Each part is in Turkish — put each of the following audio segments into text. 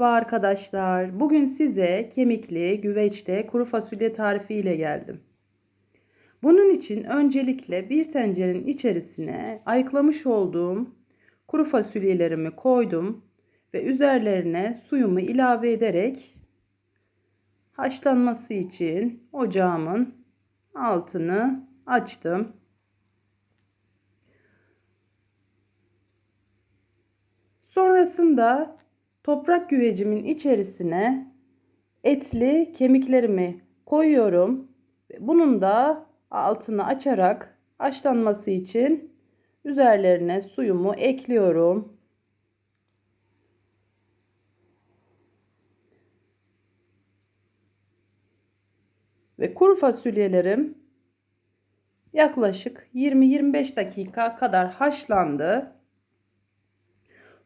Merhaba arkadaşlar. Bugün size kemikli güveçte kuru fasulye tarifi ile geldim. Bunun için öncelikle bir tencerenin içerisine ayıklamış olduğum kuru fasulyelerimi koydum ve üzerlerine suyumu ilave ederek haşlanması için ocağımın altını açtım. Sonrasında toprak güvecimin içerisine etli kemiklerimi koyuyorum. Bunun da altını açarak haşlanması için üzerlerine suyumu ekliyorum. Ve kuru fasulyelerim yaklaşık 20-25 dakika kadar haşlandı.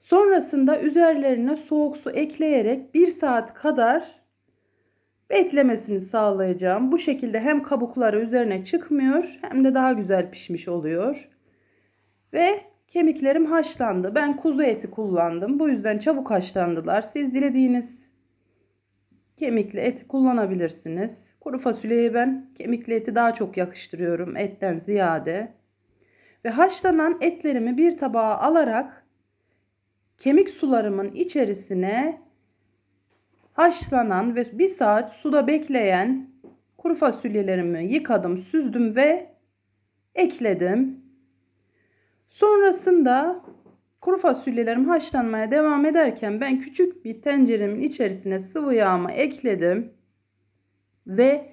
Sonrasında üzerlerine soğuk su ekleyerek 1 saat kadar beklemesini sağlayacağım. Bu şekilde hem kabukları üzerine çıkmıyor hem de daha güzel pişmiş oluyor. Ve kemiklerim haşlandı. Ben kuzu eti kullandım. Bu yüzden çabuk haşlandılar. Siz dilediğiniz kemikli eti kullanabilirsiniz. Kuru fasulyeyi ben kemikli eti daha çok yakıştırıyorum etten ziyade. Ve haşlanan etlerimi bir tabağa alarak kemik sularımın içerisine haşlanan ve bir saat suda bekleyen kuru fasulyelerimi yıkadım, süzdüm ve ekledim. Sonrasında kuru fasulyelerim haşlanmaya devam ederken ben küçük bir tenceremin içerisine sıvı yağımı ekledim ve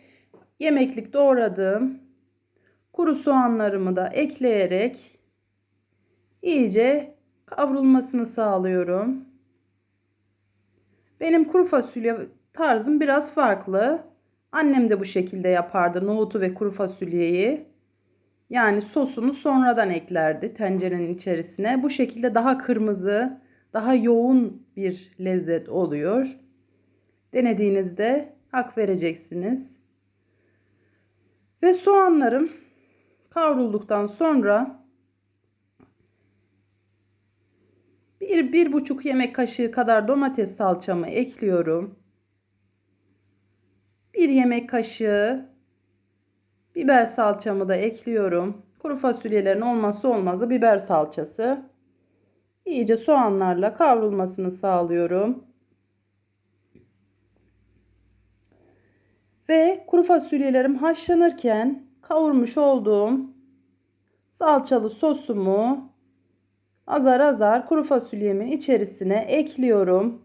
yemeklik doğradığım kuru soğanlarımı da ekleyerek iyice kavrulmasını sağlıyorum. Benim kuru fasulye tarzım biraz farklı. Annem de bu şekilde yapardı nohutu ve kuru fasulyeyi. Yani sosunu sonradan eklerdi tencerenin içerisine. Bu şekilde daha kırmızı, daha yoğun bir lezzet oluyor. Denediğinizde hak vereceksiniz. Ve soğanlarım kavrulduktan sonra Bir, bir buçuk yemek kaşığı kadar domates salçamı ekliyorum. Bir yemek kaşığı biber salçamı da ekliyorum. Kuru fasulyelerin olmazsa olmazı biber salçası. İyice soğanlarla kavrulmasını sağlıyorum. Ve kuru fasulyelerim haşlanırken kavurmuş olduğum salçalı sosumu azar azar kuru fasulyemin içerisine ekliyorum.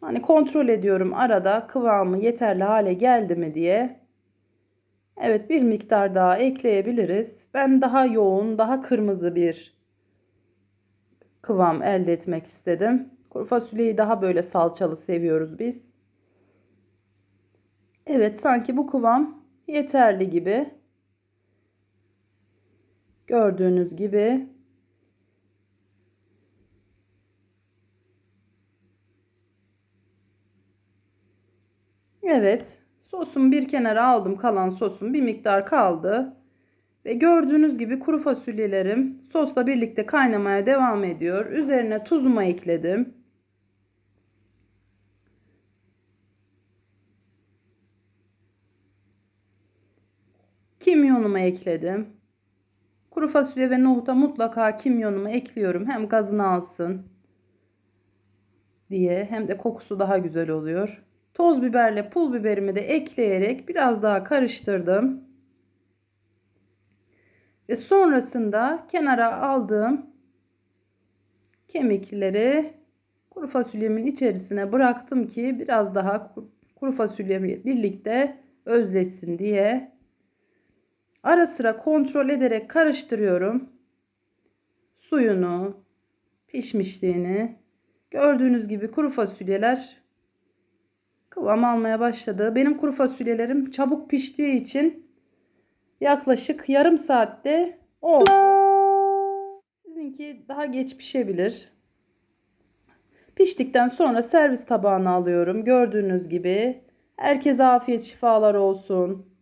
Hani kontrol ediyorum arada kıvamı yeterli hale geldi mi diye. Evet bir miktar daha ekleyebiliriz. Ben daha yoğun, daha kırmızı bir kıvam elde etmek istedim. Kuru fasulyeyi daha böyle salçalı seviyoruz biz. Evet sanki bu kıvam yeterli gibi. Gördüğünüz gibi Evet. Sosumu bir kenara aldım. Kalan sosum bir miktar kaldı. Ve gördüğünüz gibi kuru fasulyelerim sosla birlikte kaynamaya devam ediyor. Üzerine tuzumu ekledim. Kimyonumu ekledim. Kuru fasulye ve nohuta mutlaka kimyonumu ekliyorum. Hem gazını alsın diye hem de kokusu daha güzel oluyor. Toz biberle pul biberimi de ekleyerek biraz daha karıştırdım. Ve sonrasında kenara aldığım kemikleri kuru fasulyemin içerisine bıraktım ki biraz daha kuru fasulyemi birlikte özleşsin diye. Ara sıra kontrol ederek karıştırıyorum. Suyunu, pişmişliğini. Gördüğünüz gibi kuru fasulyeler kıvam almaya başladı. Benim kuru fasulyelerim çabuk piştiği için yaklaşık yarım saatte oldu. Sizinki daha geç pişebilir. Piştikten sonra servis tabağına alıyorum. Gördüğünüz gibi. Herkese afiyet şifalar olsun.